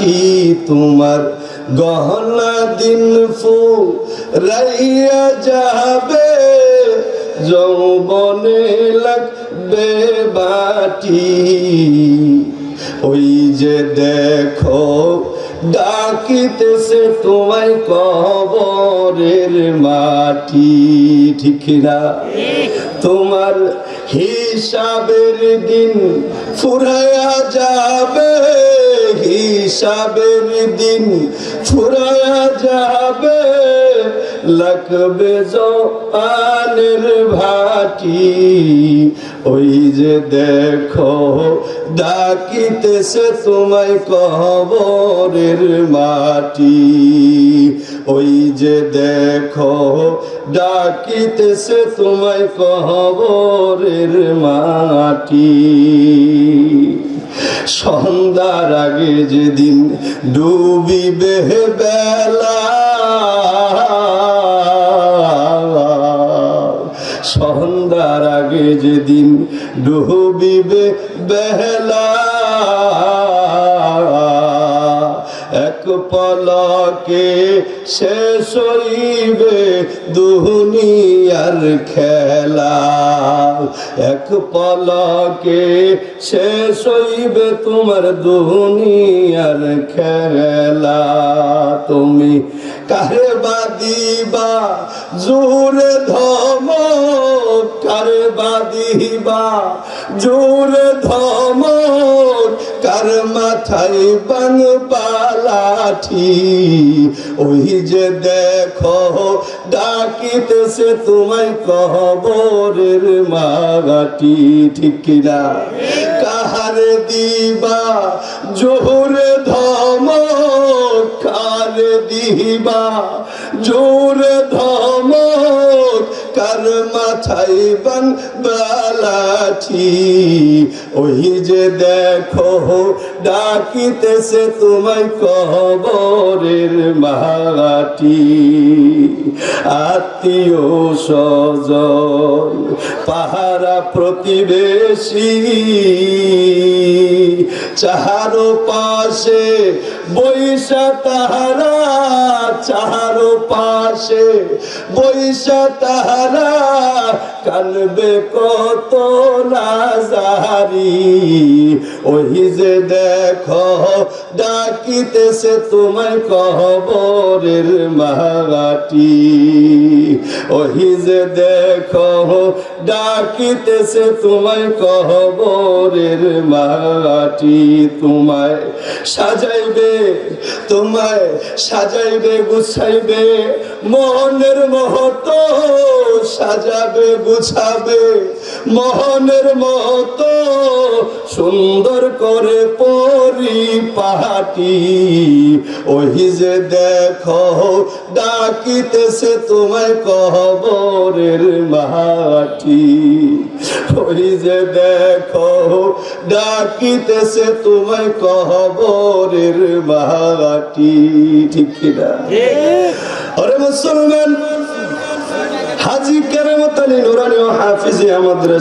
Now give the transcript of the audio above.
মাটি তোমার গহনা দিন ফু রাইয়া যাবে। যৌবনে লাগবে বাটি। ওই যে দেখো, ডাকিতেছে তোমায় কবরের মাটি। ঠিক না? তোমার হিসাবের দিন ফুরায়া যাবে। হিসাবের দিন ফুরায়া যাবে, লাগবে জনের ভাটি। ওই যে দেখো, ডাকিতেছে তোমায় কবরের মাটি। ওই যে দেখো, ডাকিতেছে তোমায় কবরের মাটি। সন্ধ্যার আগে যেদিন ডুবিবে বেলা সন্ধ্যার আগে যেদিন ডুবিবে বেলা এক পলকে শেষ হইবে দুনিয়ার খেলা। এক পলকে সে হইবে তোমার দুনিয়ার খেলা। তুমি কারে বাদিবা জোরে ধম কারে বাদিবা জোরে ধম কার মাথায় বাং পালাঠি? ওই যে দেখো, ডাকিতেছে তোমায় কবরের মাগাটি, ঠিক কিনা? কাহারে দিবা জোরে ধম কারে দিবা জোরে ধম মাথায় বান বালাঠি। ওই যে দেখো, ডাকিতেছে তোমায় কবরের মাটি আত্মীয় স্বজন, পাহারা প্রতিবেশী, চাহারো পাশে বৈশা তাহারা চাহারো পাশে, বৈশা তাহারা কানবে কত নাজারি ওই যে দেখো, ডাকিতেছে তোমায় কবরের মাটি ওই যে দেখো, ডাকিতেছে তোমায় কবরের মাটি তোমায় সাজাইবে তোমায় সাজাইবে, গুছাইবে মনের মহত সাজাবে, গুছাবে, মোহনের মহত সুন্দর করে পরিপাটি ওই যে দেখো, ডাকিতেছে তোমায় কবরের মাটি ওই যে দেখো, ডাকিতেছে তোমায় কহবরের মাটি। ঠিক কিনা আরে মুসলমান, হাজি কেরামত নুরানি ও হাফিজি আমাদের